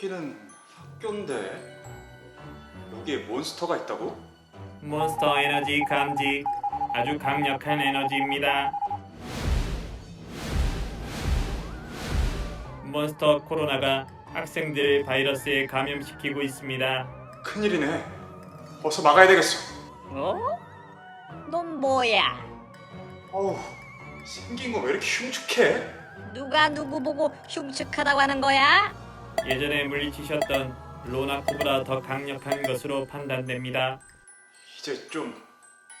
여기는 학교인데 여기에 몬스터가 있다고? 몬스터 에너지 감지 아주 강력한 에너지입니다. 몬스터 코로나가 학생들을 바이러스에 감염시키고 있습니다. 큰일이네. 어서 막아야 되겠어. 어? 넌 뭐야? 어우, 생긴 거왜 이렇게 흉측해? 누가 누구 보고 흉측하다고 하는 거야? 예전에 물리치셨던 로나코보다 더 강력한 것으로 판단됩니다. 이제 좀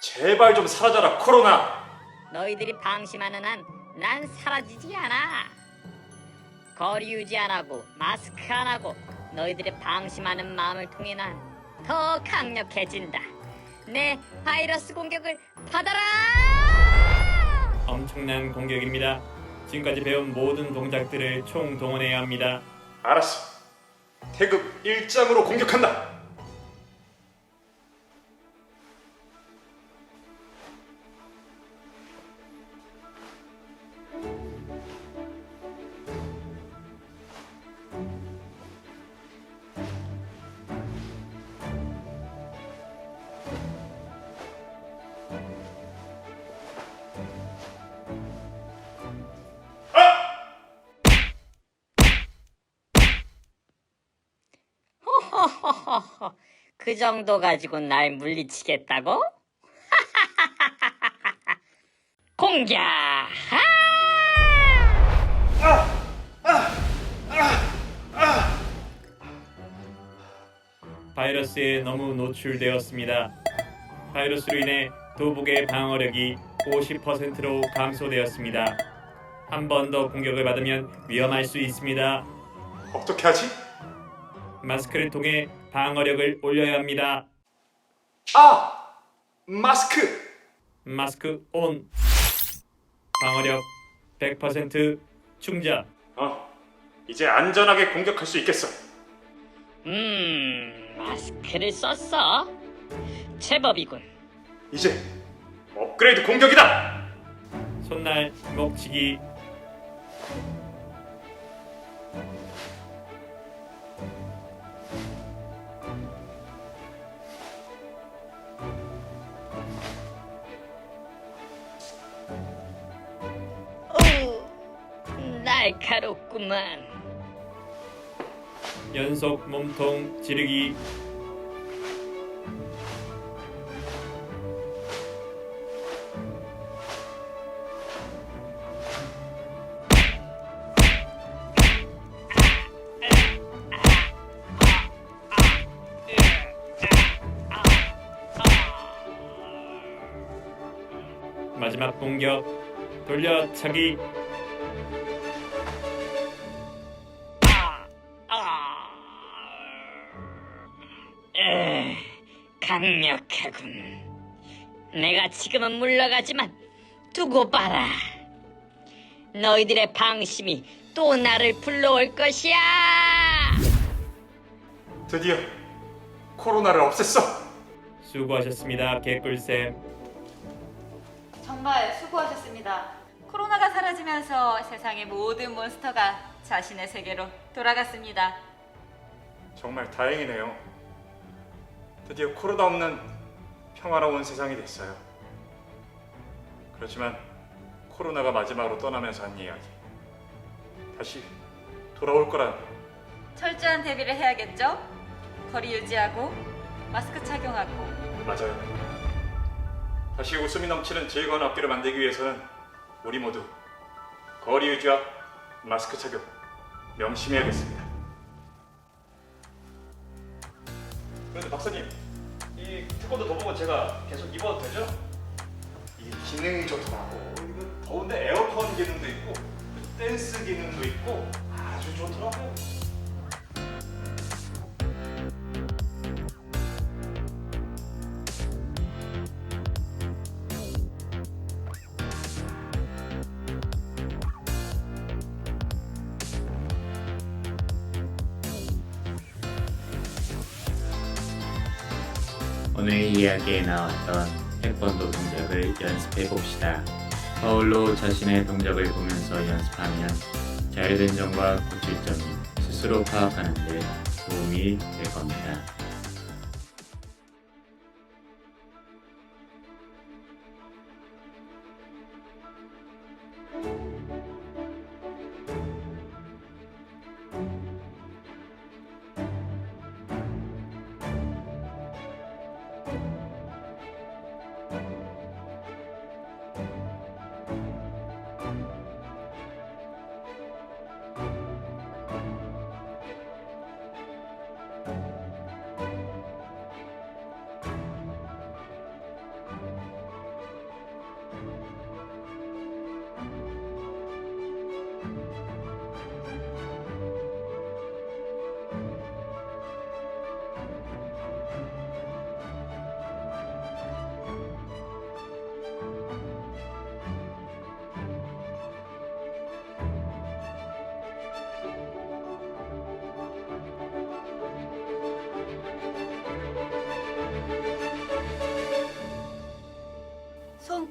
제발 좀 사라져라 코로나. 너희들이 방심하는 한 난 사라지지 않아. 거리 유지 안 하고 마스크 안 하고 너희들의 방심하는 마음을 통해 난 더 강력해진다. 내 바이러스 공격을 받아라! 엄청난 공격입니다. 지금까지 배운 모든 동작들을 총동원해야 합니다. 알았어. 태급 1장으로 공격한다. 허허허허. 그 정도 가지고 날 물리치겠다고? 공격! 하! 바이러스에 너무 노출되었습니다. 바이러스로 인해 도복의 방어력이 50%로 감소되었습니다. 한 번 더 공격을 받으면 위험할 수 있습니다. 어떻게 하지? 마스크를 통해 방어력을 올려야 합니다. 아! 마스크! 마스크 온. 방어력 100% 충전. 어, 이제 안전하게 공격할 수 있겠어. 음, 마스크를 썼어? 제법이군. 이제 업그레이드 공격이다! 손날 목치기 날카롭구만. 연속 몸통 지르기. 마지막 공격. 돌려차기 강력하군. 내가 지금은 물러가지만 두고 봐라. 너희들의 방심이 또 나를 불러올 것이야. 드디어 코로나를 없앴어. 수고하셨습니다 개꿀쌤 정말 수고하셨습니다. 코로나가 사라지면서 세상의 모든 몬스터가 자신의 세계로 돌아갔습니다. 정말 다행이네요. 드디어 코로나 없는 평화로운 세상이 됐어요. 그렇지만 코로나가 마지막으로 떠나면서 한 이야기. 다시 돌아올 거라는 철저한 대비를 해야겠죠? 거리 유지하고 마스크 착용하고 맞아요. 다시 웃음이 넘치는 즐거운 학교를 만들기 위해서는 우리 모두 거리 유지와 마스크 착용 명심해야겠습니다. 그런데 박사님, 이 태권도 도복은 제가 계속 입어도 되죠? 이게 기능이 좋더라고. 이거 더운데 에어컨 기능도 있고 댄스 기능도 있고 아주 좋더라고요. 오늘 이야기에 나왔던 태권도 동작을 연습해 봅시다. 거울로 자신의 동작을 보면서 연습하면 잘된 점과 고칠 점이 스스로 스스로 파악하는 데 도움이 될 겁니다.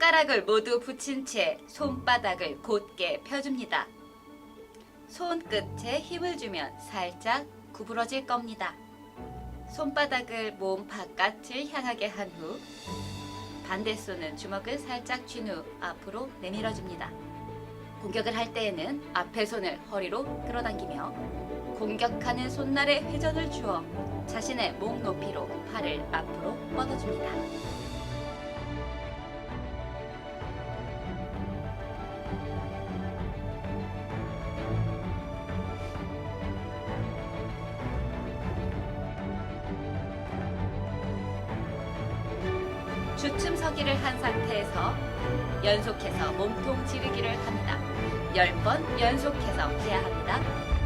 손가락을 모두 붙인 채 손바닥을 곧게 펴줍니다. 손끝에 힘을 주면 살짝 구부러질 겁니다. 손바닥을 몸 바깥을 향하게 한 후 반대 손은 주먹을 살짝 쥔 후 앞으로 내밀어 줍니다. 공격을 할 때에는 앞에 손을 허리로 끌어당기며 공격하는 손날에 회전을 주어 자신의 목 높이로 팔을 앞으로 뻗어줍니다. 주춤 서기를 한 상태에서 연속해서 몸통 지르기를 합니다. 10번 연속해서 해야 합니다.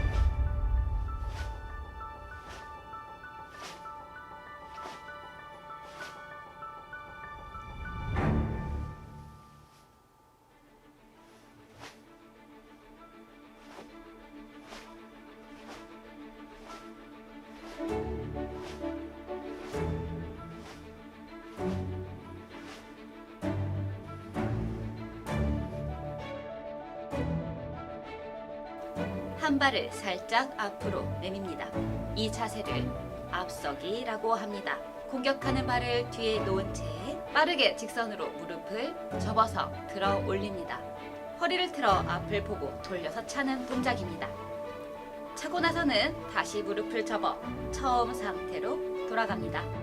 한 발을 살짝 앞으로 내밉니다. 이 자세를 앞서기라고 합니다. 공격하는 발을 뒤에 놓은 채 빠르게 직선으로 무릎을 접어서 들어 올립니다. 허리를 틀어 앞을 보고 돌려서 차는 동작입니다. 차고 나서는 다시 무릎을 접어 처음 상태로 돌아갑니다.